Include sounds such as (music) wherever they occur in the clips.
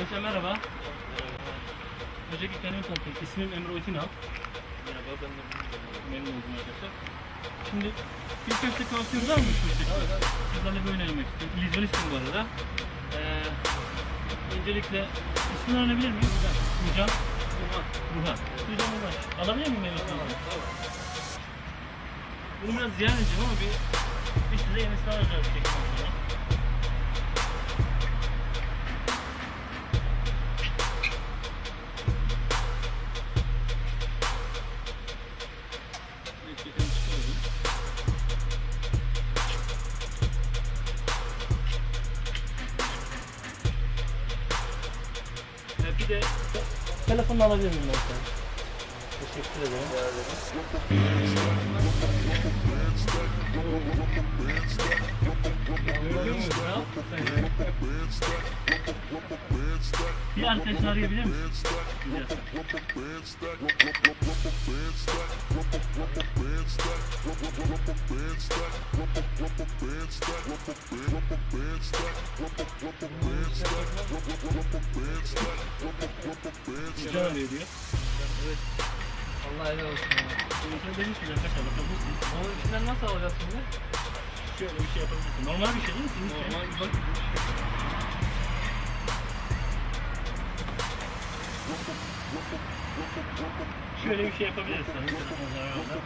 Arkadaşlar merhaba. Öncelikle kendimi tanıtayım. İsmim Emre Oytinal. Merhaba ben de memnun oldum arkadaşlar. Şimdi bir köfte kalkıyoruz var mı? Evet, Sizlerle bir oyun oynamak istiyorum. İllüzyonistim bu arada. Ee, öncelikle ismini öğrenebilir miyim? Burhan. Burhan. Burhan. Burhan Burhan. Alabilir miyim benim ismini? Bunu biraz ziyan edeceğim ama bir, bir size yenisini alacağım. De telefonunu alabilir miyim ben sana? Teşekkür ederim. Bir arkadaşını arayabilir misin? Rica arıyor diyor. Allah helal olsun ya. Sen demiş ki arkadaşlar bakabilirsin. Onun içinden nasıl alacağız şimdi? Şöyle bir şey yapabilirsin. Normal bir şey değil mi? Normal bir bak. Şöyle bir şey yapabilirsin. Beraber.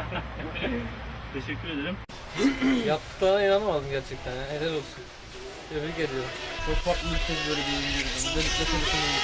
(laughs) Teşekkür ederim. (clears throat) Yaptıklarına inanamadım gerçekten ya. Helal olsun. Tebrik ediyorum. Çok farklı bir kez böyle bir oyun gördüm. Özellikle telefonun bir